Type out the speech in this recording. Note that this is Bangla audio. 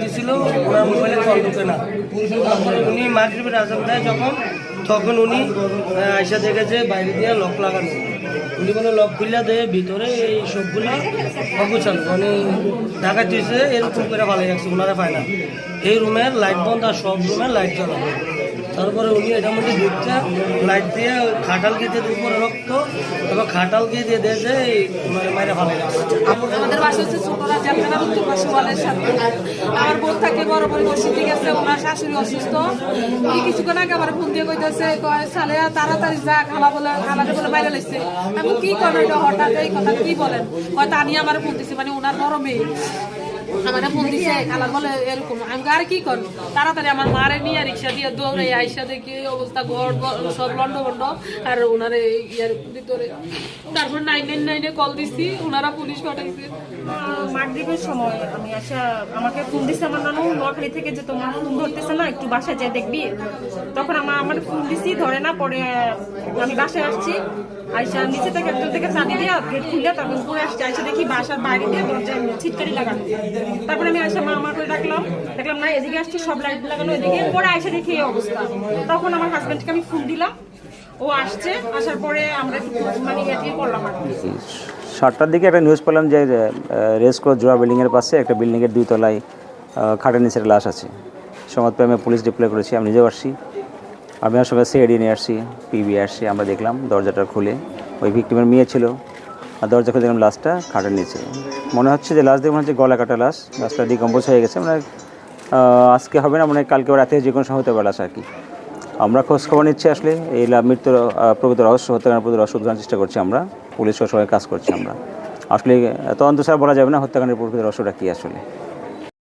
দিছিল ওনার মোবাইলে কল ঢুকে না। তারপরে উনি মাগরীবের আজান দেয়, যখন, তখন উনি আয়সা দেখেছে বাইরে দিয়ে লক লাগানো। উনি কোনো লক খুললা দেয় ভিতরে এই সবগুলো অগুছানো মানে ঢাকা দিয়েছে, এরকম করে ভালো রাখছে ওনারা পায় না। এই রুমের লাইট বন্ধ আর সব রুমের লাইট জ্বলা। তারপরে উনি এটার মধ্যে ঢুকতে লাইট দিয়ে খাটাল দিয়ে উপরে রক্ত এবং খাটাল গিয়ে দিয়ে দিয়েছে মানে মাইরে ভালো আমাদের বাসা পাশে আমার বোন থাকে বড় বড় মসজিদে গেছে ওনার শাশুড়ি অসুস্থ। উনি কিছুক্ষণ আগে আমার ফোন দিয়ে কইতেছে, কয়, সালে তাড়াতাড়ি যা, খালা বলে, খালাকে বলে বাইরে লাগছে আমি কি করব হঠাৎ এই কথা, কি বলেন? হয় তা নিয়ে আমার ফোন দিছে মানে ওনার বড় মেয়ে। আমার ফোন দিছে। খালা বলে এরকম। আমি আর কি কর তাড়াতাড়ি আমার মারে নিয়ে রিক্সা দিয়ে দৌড়ে আইসা দেখি অবস্থা ঘর ঘর সব লন্ড বন্ড আর ওনারে ইয়ার ভিতরে তারপর নাইন নাইন নাইনে কল দিছি ওনারা পুলিশ পাঠাইছে। মাগরীবের সময় আমি আসা আমাকে ফোন দিছে আমার নানু নোয়াখালী থেকে যে তোমার ফোন ধরতেছে না একটু বাসায় যেয়ে দেখবি। তখন আমার আমার ফোন দিছি ধরে না পরে আমি বাসায় আসছি। আইসা নিচে থেকে একজন থেকে চাবি দিয়ে গেট খুলে তারপর উপরে আসছি। আইসা দেখি বাসার বাইরে দিয়ে দরজায় ছিটকারি লাগানো। তারপরে আমি আইসা মা আমার করে ডাকলাম। দেখলাম, না, এদিকে আসছি, সব লাইট লাগানো এদিকে পরে আইসা দেখি এই অবস্থা। তখন আমার হাজব্যান্ডকে আমি ফোন দিলাম। ও আসছে, আসার পরে আমরা মানে ইয়ে করলাম সাতটার দিকে একটা নিউজ পেলাম যে রেস ক্রস জোড়া বিল্ডিংয়ের পাশে একটা বিল্ডিংয়ের দুই তলায় খাটের নিচের লাশ আছে। সংবাদ পেয়ে আমি পুলিশ ডিপ্লয় করেছি, আমি নিজেও আসছি। আমি আমার সঙ্গে সিআইডি নিয়ে আসছি পিবি আসছি, আমরা দেখলাম, দরজাটা খুলে। ওই ভিক্টিমের মেয়ে ছিল। আর দরজা খুলে দেখলাম লাশটা খাটের নিচে। মনে হচ্ছে যে লাশ দেখে মনে হচ্ছে গলা কাটা লাশ। লাশটা ডিকম্পোজ হয়ে গেছে। মানে আজকে হবে না মানে কালকে রাতে যে কোনো সময় হতে পারে লাশ আর কি। আমরা খোঁজ খবর নিচ্ছি আসলে। এই মৃত্যুর প্রকৃত রহস্য, হত্যাকাণ্ড প্রকৃত রহস্য উদ্ধারের চেষ্টা করছি আমরা। পুলিশ সবাই কাজ করছি আমরা। আসলে তদন্ত স্যার বলা যাবে না হত্যাকাণ্ডের প্রকৃত রহস্যটা কী আসলে।